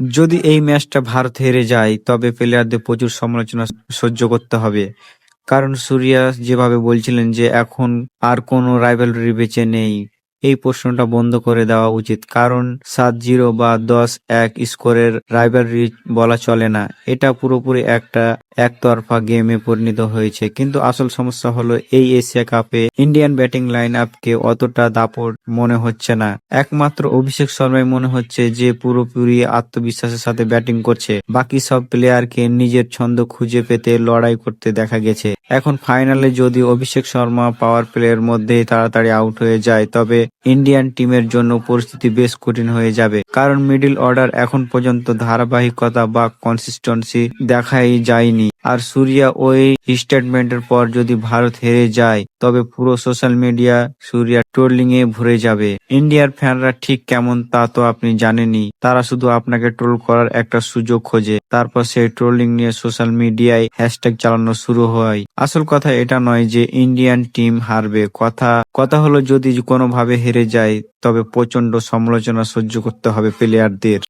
যদি এই ম্যাচটা ভারত হেরে যায়, তবে প্লেয়ারদের প্রচুর সমালোচনা সহ্য করতে হবে। কারণ সুরিয়া যেভাবে বলছিলেন যে এখন আর কোনো রাইভেলরি বেঁচে নেই। এই প্রশ্নটা বন্ধ করে দেওয়া উচিত, কারণ সাত জিরো বা দশ এক স্কোরের রাইভালরি বলা চলে না। এটা পুরোপুরি একটা একতরফা গেমে পরিণত হয়েছে। কিন্তু আসল সমস্যা হলো এই এশিয়া কাপে ইন্ডিয়ান ব্যাটিং লাইন আপকে অতটা দাপট মনে হচ্ছে না। একমাত্র অভিষেক শর্মাই মনে হচ্ছে যে পুরোপুরি আত্মবিশ্বাসের সাথে ব্যাটিং করছে। বাকি সব প্লেয়ারকে নিজের ছন্দ খুঁজে পেতে লড়াই করতে দেখা গেছে। এখন ফাইনালে যদি অভিষেক শর্মা পাওয়ার প্লেয়ের মধ্যে তাড়াতাড়ি আউট হয়ে যায়, তবে ইন্ডিয়ান টিমের জন্য পরিস্থিতি বেশ কঠিন হয়ে যাবে। কারণ মিডিল অর্ডার এখন পর্যন্ত ধারাবাহিকতা বা কনসিস্টেন্সি দেখাই যায়নি। আর সূর্যা ওই স্টেটমেন্টের পর যদি ভারত হেরে যায়, তবে পুরো সোশ্যাল মিডিয়া সূর্যা ট্রোলিং এ ভরে যাবে। ইন্ডিয়ার ফ্যানরা ঠিক কেমন তা তো আপনি জানেনই। তারা শুধু আপনাকে ট্রোল করার একটা সুযোগ খোঁজে। তারপর সেই ট্রোলিং নিয়ে সোশ্যাল মিডিয়ায় হ্যাশট্যাগ চালানো শুরু হয়। আসল কথা এটা নয় যে ইন্ডিয়ান টিম হারবে। কথা কথা হলো যদি কোনোভাবে হেরে যায়, তবে প্রচণ্ড সমালোচনা সহ্য করতে হবে প্লেয়ারদের।